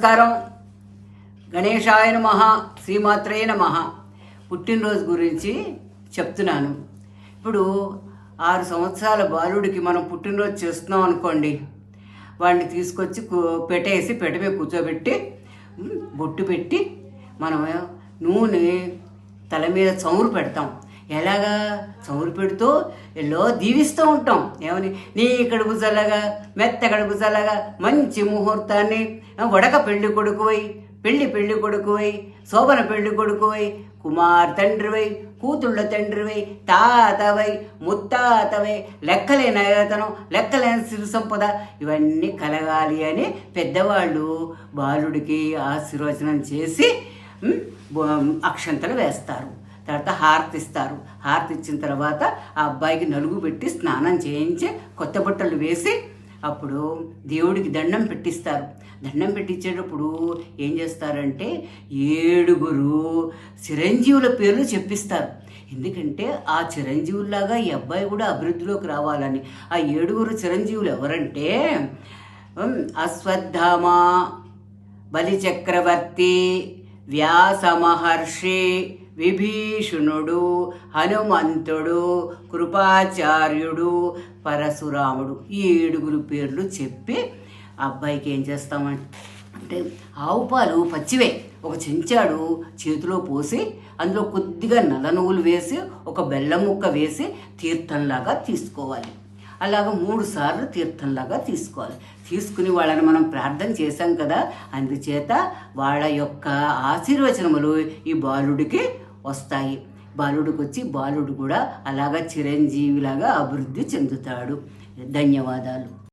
నమస్కారం. గణేశాయ నమ శ్రీమాత్రే నమ. పుట్టినరోజు గురించి చెప్తున్నాను. ఇప్పుడు ఆరు సంవత్సరాల బాలుడికి మనం పుట్టినరోజు చేస్తున్నాం అనుకోండి. వాడిని తీసుకొచ్చి పెట్టేసి పెట్ట మీద కూర్చోబెట్టి బొట్టు పెట్టి మనం నూనె తల మీద చమురు పెడతాం. ఎలాగా? చౌరు పెడుతూ ఎల్లో దీవిస్తూ ఉంటాం. ఏమని? నీ కడుపు చల్లగా మెత్త కడుపు చల్లగా మంచి ముహూర్తాన్ని. వడక పెళ్ళి కొడుకువై పెళ్ళి పెళ్ళి కొడుకువై శోభన పెళ్ళి కొడుకువై కుమార్ తండ్రివై కూతుళ్ళ తండ్రివై తాతవై ముత్తాతవై లెక్కలేని అయతనం లెక్కలేని సిరు సంపద ఇవన్నీ కలగాలి అని పెద్దవాళ్ళు బాలుడికి ఆశీర్వచనం చేసి అక్షంతలు వేస్తారు. తర్వాత హారతి ఇస్తారు హారతి ఇచ్చిన తర్వాత ఆ అబ్బాయికి నలుగు పెట్టి స్నానం చేయించి కొత్త బట్టలు వేసి అప్పుడు దేవుడికి దండం పెట్టిస్తారు. దండం పెట్టించేటప్పుడు ఏం చేస్తారంటే ఏడుగురు చిరంజీవుల పేర్లు చెప్పిస్తారు. ఎందుకంటే ఆ చిరంజీవుల్లాగా ఈ అబ్బాయి కూడా అభివృద్ధిలోకి రావాలని. ఆ ఏడుగురు చిరంజీవులు ఎవరంటే అశ్వత్థామ బలిచక్రవర్తి వ్యాస మహర్షి విభీషణుడు హనుమంతుడు కృపాచార్యుడు పరశురాముడు ఈ ఏడుగురు పేర్లు చెప్పి అబ్బాయికి ఏం చేస్తామంటే అంటే ఆవు పాలు పచ్చివే. ఒక చెంచాడు చేతిలో పోసి అందులో కొద్దిగా నల్ల నువ్వులు వేసి ఒక బెల్లం ముక్క వేసి తీర్థంలాగా తీసుకోవాలి. అలాగ మూడు సార్లు తీర్థంలాగా తీసుకోవాలి. తీసుకుని వాళ్ళని మనం ప్రార్థన చేశాం కదా అందుచేత వాళ్ళ యొక్క ఆశీర్వచనములు ఈ బాలుడికి వస్తాయి. బాలుడికి వచ్చి బాలుడు కూడా అలాగా చిరంజీవిలాగా అభివృద్ధి చెందుతాడు. ధన్యవాదాలు.